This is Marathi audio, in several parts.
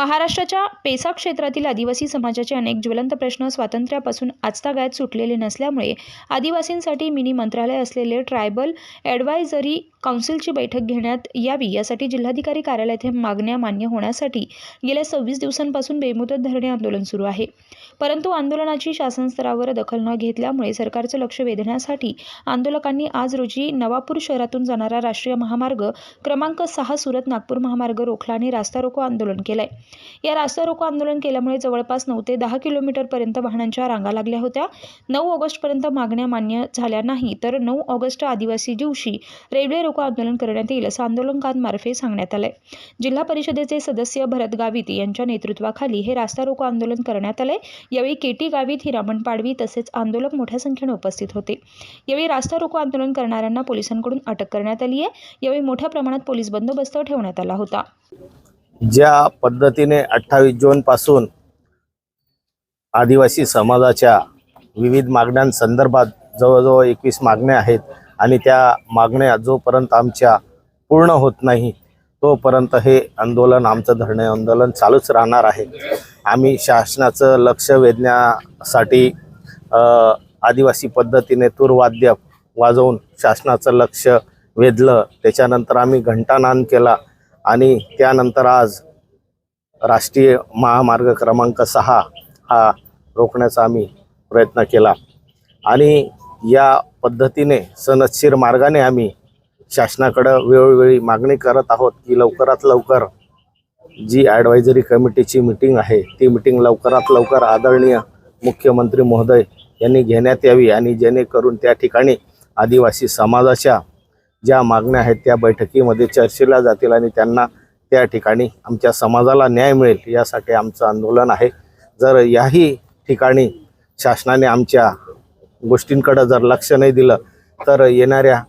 महाराष्ट्राच्या पेसा क्षेत्रातील आदिवासी समाजाचे अनेक ज्वलंत प्रश्न स्वातंत्र्यापासून आजतागायत सुटलेले नसल्यामुळे आदिवासींसाठी मिनी मंत्रालय असलेले ट्रायबल ॲडवायझरी काउन्सिलची बैठक घेण्यात यावी यासाठी जिल्हाधिकारी कार्यालयात हे मागण्या मान्य होण्यासाठी गेल्या सव्वीस दिवसांपासून बेमुदत धरणे आंदोलन सुरू आहे. परंतु आंदोलनाची शासन स्तरावर दखल न घेतल्यामुळे सरकारचं लक्ष वेधण्यासाठी आंदोलकांनी आज रोजी नवापूर शहरातून जाणारा राष्ट्रीय महामार्ग क्रमांक सहा सुरत नागपूर महामार्ग रोखला आणि रास्ता रोको आंदोलन केलंय. या रास्ता रोको आंदोलन केल्यामुळे जवळपास नऊ ते दहा किलोमीटरपर्यंत वाहनांच्या रांगा लागल्या होत्या. नऊ ऑगस्टपर्यंत मागण्या मान्य झाल्या नाही तर नऊ ऑगस्ट आदिवासी दिवशी रेल्वे रोको आंदोलन करण्यात येईल असं आंदोलकांमार्फे सांगण्यात आलंय. जिल्हा परिषदेचे सदस्य भरत गावित यांच्या नेतृत्वाखाली हे रास्ता रोको आंदोलन करण्यात आलंय. यावेळी केटी गावित हिरामण पाडवी तसेच आंदोलक मोठ्या संख्येने उपस्थित होते. यावेळी रास्ता रोको आंदोलन करणाऱ्यांना पोलिसांकडून अटक करण्यात आली आहे यावेळी मोठ्या प्रमाणात पोलीस बंदोबस्त ठेवण्यात आला होता. ज्या पद्धतीने अठ्ठावीस जून पासून आदिवासी समाजाच्या विविध मागण्यांसंदर्भात जवळजवळ एकवीस मागण्या आहेत आणि त्या मागण्या जोपर्यंत आमच्या पूर्ण होत नाही तोपर्यंत हे आंदोलन आमचं धरणे आंदोलन चालूच राहणार आहे. आम्ही शासनाचं लक्ष वेधण्यासाठी आदिवासी पद्धतीने तूरवाद्य वाजवून शासनाचं लक्ष वेधलं. त्याच्यानंतर आम्ही घंटानान केला आणि त्यानंतर आज राष्ट्रीय महामार्ग क्रमांक सहा हा रोखण्याचा आम्ही प्रयत्न केला. आणि या पद्धतीने सनदशीर मार्गाने आम्ही शासनाकडं वेळोवेळी मागणी करत आहोत की लवकरात लवकर जी ॲडवायझरी कमिटीची मिटिंग आहे ती मिटिंग लवकरात लवकर आदरणीय मुख्यमंत्री महोदय यांनी घेण्यात यावी आणि जेणेकरून त्या ठिकाणी आदिवासी समाजाच्या ज्या मागण्या आहेत त्या बैठकीमध्ये चर्चेला जातील आणि त्यांना त्या ठिकाणी आमच्या समाजाला न्याय मिळेल यासाठी आमचं आंदोलन आहे. जर याही ठिकाणी शासनाने आमच्या गोष्टींकडं जर लक्ष नाही दिलं तर येणाऱ्या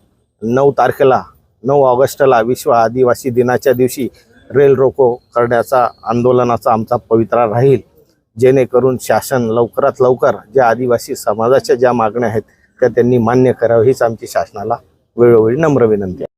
नऊ तारखेला नऊ ऑगस्टला विश्व आदिवासी दिनाच्या दिवशी रेल रोको करण्याचा आंदोलनाचा आमचा पवित्रा राहील. जेणेकरून शासन लवकरात लवकर ज्या आदिवासी समाजाच्या ज्या मागण्या आहेत त्या त्यांनी मान्य करावं हीच आमची शासनाला वेळोवेळी नम्र विनंती आहे.